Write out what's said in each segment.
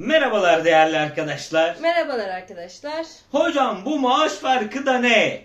Merhabalar değerli arkadaşlar. Merhabalar arkadaşlar. Hocam bu maaş farkı da ne?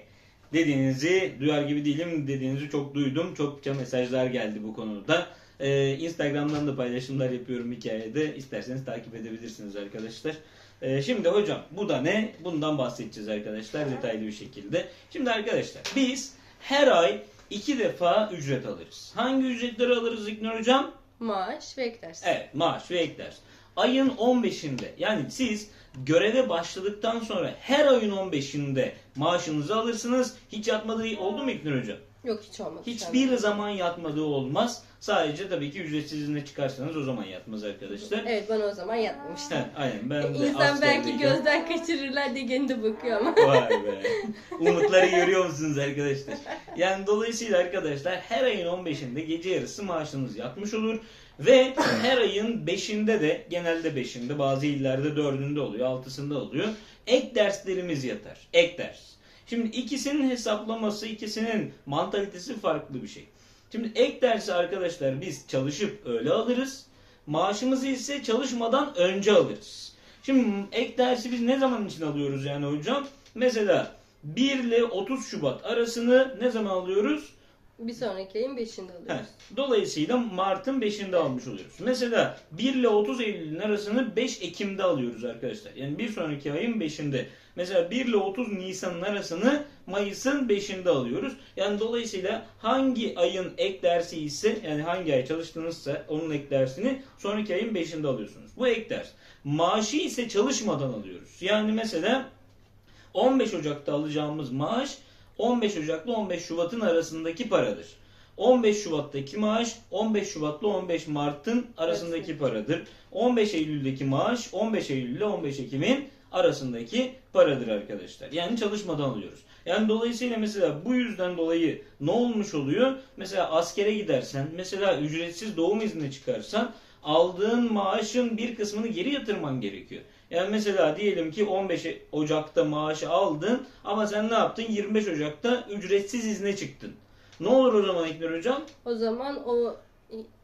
Dediğinizi duyar gibi değilim dediğinizi çok duydum. Çokça mesajlar geldi bu konuda. Ee, Instagram'dan da paylaşımlar yapıyorum hikayede. İsterseniz takip edebilirsiniz arkadaşlar. Ee, şimdi hocam bu da ne? Bundan bahsedeceğiz arkadaşlar detaylı bir şekilde. Şimdi arkadaşlar biz her ay iki defa ücret alırız. Hangi ücretleri alırız İknur hocam? Maaş ve ek ders. Evet maaş ve ek ders. Ayın 15'inde yani siz göreve başladıktan sonra her ayın 15'inde maaşınızı alırsınız. Hiç yatmadığı oldu mu İknur Hocam? Yok hiç olmadı. Hiçbir zaman yatmadığı olmaz. Sadece tabii ki ücretsiz izne çıkarsanız o zaman yatmaz arkadaşlar. Evet bana o zaman yatmamıştı. He, aynen ben de İnsan belki gözden kaçırırlar diye kendi bakıyor ama. Vay be. Umutları görüyor musunuz arkadaşlar? Yani dolayısıyla arkadaşlar her ayın 15'inde gece yarısı maaşınız yatmış olur. Ve her ayın 5'inde de genelde 5'inde bazı illerde 4'ünde oluyor 6'sında oluyor. Ek derslerimiz yatar. Ek ders. Şimdi ikisinin hesaplaması, ikisinin mantalitesi farklı bir şey. Şimdi ek dersi arkadaşlar biz çalışıp öyle alırız. Maaşımızı ise çalışmadan önce alırız. Şimdi ek dersi biz ne zaman için alıyoruz yani hocam? Mesela 1 ile 30 Şubat arasını ne zaman alıyoruz? Bir sonraki ayın 5'inde Heh, alıyoruz. Dolayısıyla Mart'ın 5'inde almış oluyoruz. Mesela 1 ile 30 Eylül'ün arasını 5 Ekim'de alıyoruz arkadaşlar. Yani bir sonraki ayın 5'inde. Mesela 1 ile 30 Nisan'ın arasını Mayıs'ın 5'inde alıyoruz. Yani dolayısıyla hangi ayın ek dersi ise yani hangi ay çalıştığınızsa onun ek dersini sonraki ayın 5'inde alıyorsunuz. Bu ek ders. Maaşı ise çalışmadan alıyoruz. Yani mesela 15 Ocak'ta alacağımız maaş 15 Ocak'la 15 Şubat'ın arasındaki paradır. 15 Şubat'taki maaş 15 Şubat'la 15 Mart'ın arasındaki paradır. 15 Eylül'deki maaş 15 Eylül ile 15 Ekim'in arasındaki paradır arkadaşlar. Yani çalışmadan alıyoruz. Yani dolayısıyla mesela bu yüzden dolayı ne olmuş oluyor? Mesela askere gidersen, mesela ücretsiz doğum izni çıkarsan aldığın maaşın bir kısmını geri yatırman gerekiyor. Yani mesela diyelim ki 15 Ocak'ta maaşı aldın ama sen ne yaptın? 25 Ocak'ta ücretsiz izne çıktın. Ne olur o zaman İknur Hocam? O zaman o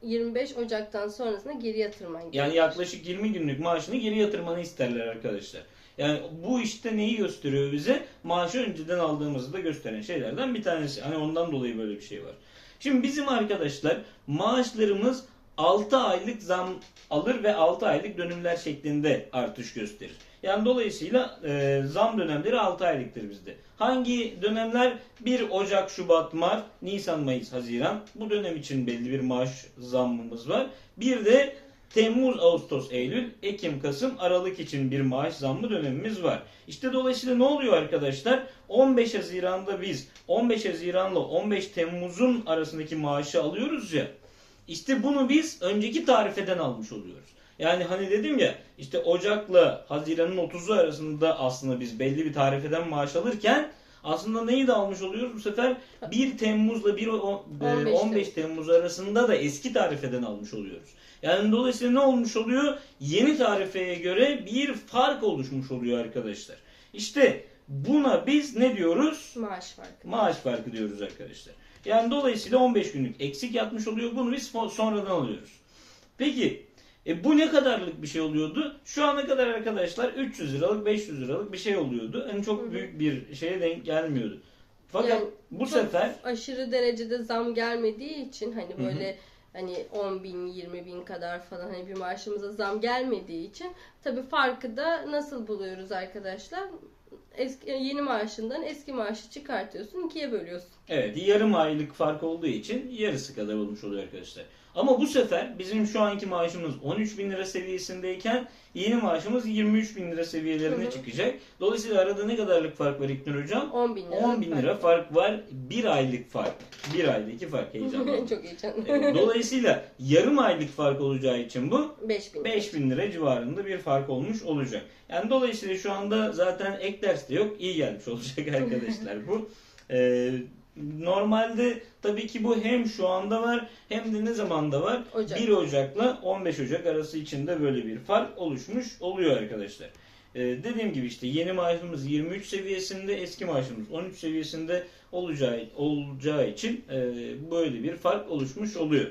25 Ocak'tan sonrasına geri yatırman gerekiyor. Yani yaklaşık 20 günlük maaşını geri yatırmanı isterler arkadaşlar. Yani bu işte neyi gösteriyor bize? Maaşı önceden aldığımızı da gösteren şeylerden bir tanesi. Hani ondan dolayı böyle bir şey var. Şimdi bizim arkadaşlar maaşlarımız 6 aylık zam alır ve 6 aylık dönümler şeklinde artış gösterir. Yani dolayısıyla e, zam dönemleri 6 aylıktır bizde. Hangi dönemler? 1 Ocak, Şubat, Mart, Nisan, Mayıs, Haziran. Bu dönem için belli bir maaş zammımız var. Bir de Temmuz, Ağustos, Eylül, Ekim, Kasım, Aralık için bir maaş zammı dönemimiz var. İşte dolayısıyla ne oluyor arkadaşlar? 15 Haziran'da biz 15 Haziran'la 15 Temmuz'un arasındaki maaşı alıyoruz ya. İşte bunu biz önceki tarifeden almış oluyoruz. Yani hani dedim ya işte Ocak'la Haziran'ın 30'u arasında aslında biz belli bir tarifeden maaş alırken aslında neyi de almış oluyoruz bu sefer 1 Temmuz'la 1 o- e, 15 15 Temmuz arasında da eski tarifeden almış oluyoruz. Yani dolayısıyla ne olmuş oluyor? Yeni tarifeye göre bir fark oluşmuş oluyor arkadaşlar. İşte buna biz ne diyoruz? Maaş farkı. Maaş farkı diyoruz arkadaşlar. Yani dolayısıyla 15 günlük eksik yatmış oluyor. Bunu biz sonradan alıyoruz. Peki e bu ne kadarlık bir şey oluyordu? Şu ana kadar arkadaşlar 300 liralık 500 liralık bir şey oluyordu. Yani Hı çok hı. büyük bir şeye denk gelmiyordu. Fakat Yani bu sefer aşırı derecede zam gelmediği için hani böyle hani 10 bin 20 bin kadar falan hani bir maaşımıza zam gelmediği için tabii farkı da nasıl buluyoruz arkadaşlar? Eski, yeni maaşından eski maaşı çıkartıyorsun ikiye bölüyorsun. evet yarım aylık fark olduğu için yarısı kadar olmuş oluyor arkadaşlar. Ama bu sefer bizim şu anki maaşımız 13 bin lira seviyesindeyken yeni maaşımız 23 bin lira seviyelerine Hı hı. çıkacak. Dolayısıyla arada ne kadarlık fark var İknur Hocam? 10 bin lira. 10 bin lira fark var. Bir aylık fark. Bir aydaki fark heyecanlı. Çok heyecanlı. Dolayısıyla yarım aylık fark olacağı için bu 5 bin. 5 bin lira civarında bir fark olmuş olacak. Yani dolayısıyla şu anda zaten ek ders de yok. İyi gelmiş olacak arkadaşlar bu. Ee, normalde tabii ki bu hem şu anda var hem de ne zamanda var? Ocak. 1 Ocak'la 15 Ocak arası içinde böyle bir fark oluşmuş oluyor arkadaşlar. Ee, dediğim gibi işte yeni maaşımız 23 seviyesinde, eski maaşımız 13 seviyesinde olacağı olacağı için e, böyle bir fark oluşmuş oluyor.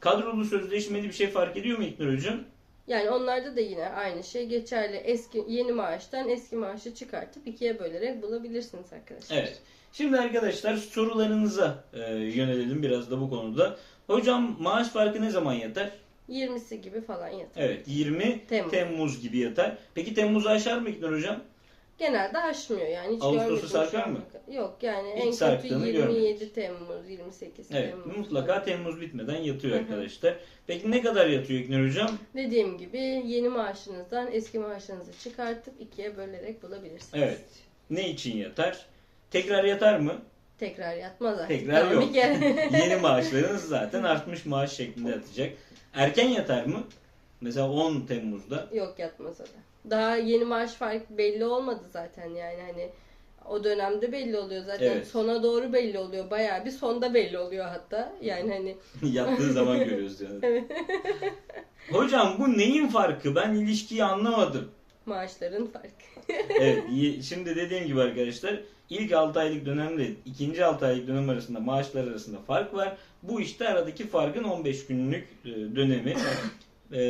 Kadrolu sözleşmeli bir şey fark ediyor mu İknur Hocam? Yani onlarda da yine aynı şey geçerli. Eski yeni maaştan eski maaşı çıkartıp ikiye bölerek bulabilirsiniz arkadaşlar. Evet. Şimdi arkadaşlar sorularınıza e, yönelelim biraz da bu konuda. Hocam maaş farkı ne zaman yatar? 20'si gibi falan yatar. Evet 20 Temmuz. Temmuz, gibi yatar. Peki Temmuz'u aşar mı İknur hocam? Genelde aşmıyor yani hiç Ağustos'u sarkar mı? Yok yani Hiç en kötü sarktığını 27 görmedik. Temmuz, 28 Evet Temmuz. mutlaka Temmuz bitmeden yatıyor Hı hı. arkadaşlar. Peki ne kadar yatıyor İknur hocam? Dediğim gibi yeni maaşınızdan eski maaşınızı çıkartıp ikiye bölerek bulabilirsiniz. Evet. Ne için yatar? Tekrar yatar mı? Tekrar yatmaz artık. Tekrar yok. bir kere- Yeni maaşlarınız zaten artmış maaş şeklinde yatacak. Erken yatar mı? Mesela 10 Temmuz'da. Yok yatmaz o da. Daha yeni maaş fark belli olmadı zaten yani hani o dönemde belli oluyor zaten Evet. sona doğru belli oluyor bayağı bir sonda belli oluyor hatta yani hani Yattığı zaman görüyoruz yani. Hocam bu neyin farkı? Ben ilişkiyi anlamadım. maaşların farkı. Evet, şimdi dediğim gibi arkadaşlar ilk 6 aylık dönemle ikinci 6 aylık dönem arasında maaşlar arasında fark var. Bu işte aradaki farkın 15 günlük e, dönemi. E,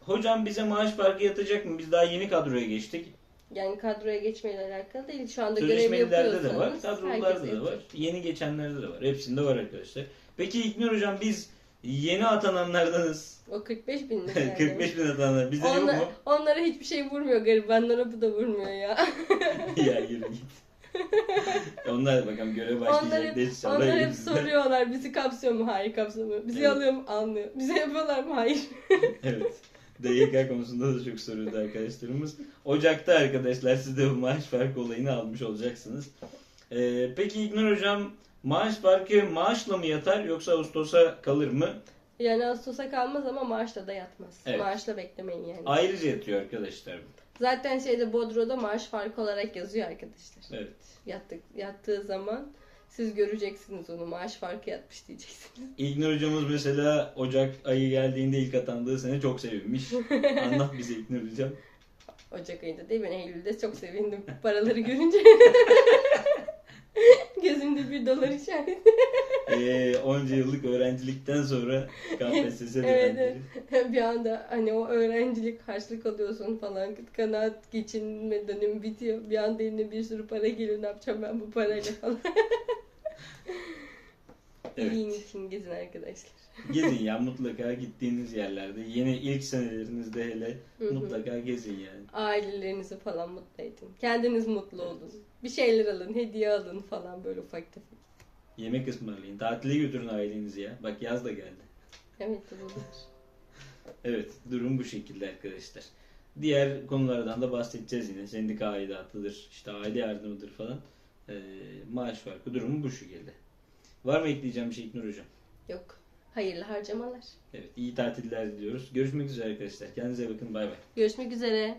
hocam bize maaş farkı yatacak mı? Biz daha yeni kadroya geçtik. Yani kadroya geçmeyle alakalı değil. Şu anda görev yapıyorsanız de var, kadrolarda da var. Yeni geçenlerde de var. Hepsinde var arkadaşlar. Peki İknur hocam biz yeni atananlardanız. O 45 bin lira yani. 45 bin atanlar. Bize yok Onlar- mu? onlara hiçbir şey vurmuyor garibanlara bu da vurmuyor ya. ya yürü git. Onlar bakalım görev onlar başlayacak. hep, inşallah onlar hep soruyorlar bizi kapsıyor mu? Hayır kapsamıyor. Bizi Evet. alıyor mu? Almıyor. Bize yapıyorlar mı? Hayır. Evet. DYK konusunda da çok soruyordu arkadaşlarımız. Ocak'ta arkadaşlar siz de bu maaş farkı olayını almış olacaksınız. Ee, peki İgnur Hocam maaş farkı maaşla mı yatar yoksa Ağustos'a kalır mı? Yani Ağustos'a kalmaz ama maaşla da yatmaz. Evet. Maaşla beklemeyin yani. Ayrıca yatıyor arkadaşlar. Zaten şeyde Bodro'da maaş farkı olarak yazıyor arkadaşlar. Evet. Yattık, yattığı zaman siz göreceksiniz onu. Maaş farkı yatmış diyeceksiniz. İgnur Hocamız mesela Ocak ayı geldiğinde ilk atandığı sene çok sevinmiş. Anlat bize İgnur Hocam. Ocak ayında değil ben Eylül'de çok sevindim paraları görünce. Gözümde bir dolar işareti. Ee, onca yıllık öğrencilikten sonra KPSS Evet, dönemleri. bir anda hani o öğrencilik harçlık alıyorsun falan kanaat geçinme dönemi bitiyor. Bir anda eline bir sürü para geliyor ne yapacağım ben bu parayla falan. Evet. İyiliğin için gezin arkadaşlar. Gezin ya mutlaka gittiğiniz yerlerde. Yeni ilk senelerinizde hele mutlaka gezin yani. Ailelerinizi falan mutlu edin. Kendiniz mutlu olun. Bir şeyler alın, hediye alın falan böyle ufak tefek. Yemek ısmarlayın. Tatile götürün ailenizi ya. Bak yaz da geldi. Evet olur. Evet durum bu şekilde arkadaşlar. Diğer konulardan da bahsedeceğiz yine. Sendika aidatıdır, işte aile yardımıdır falan. Ee, maaş farkı durumu bu şekilde. Var mı ekleyeceğim bir şey İknur Hocam? Yok. Hayırlı harcamalar. Evet iyi tatiller diliyoruz. Görüşmek üzere arkadaşlar. Kendinize bakın bay bay. Görüşmek üzere.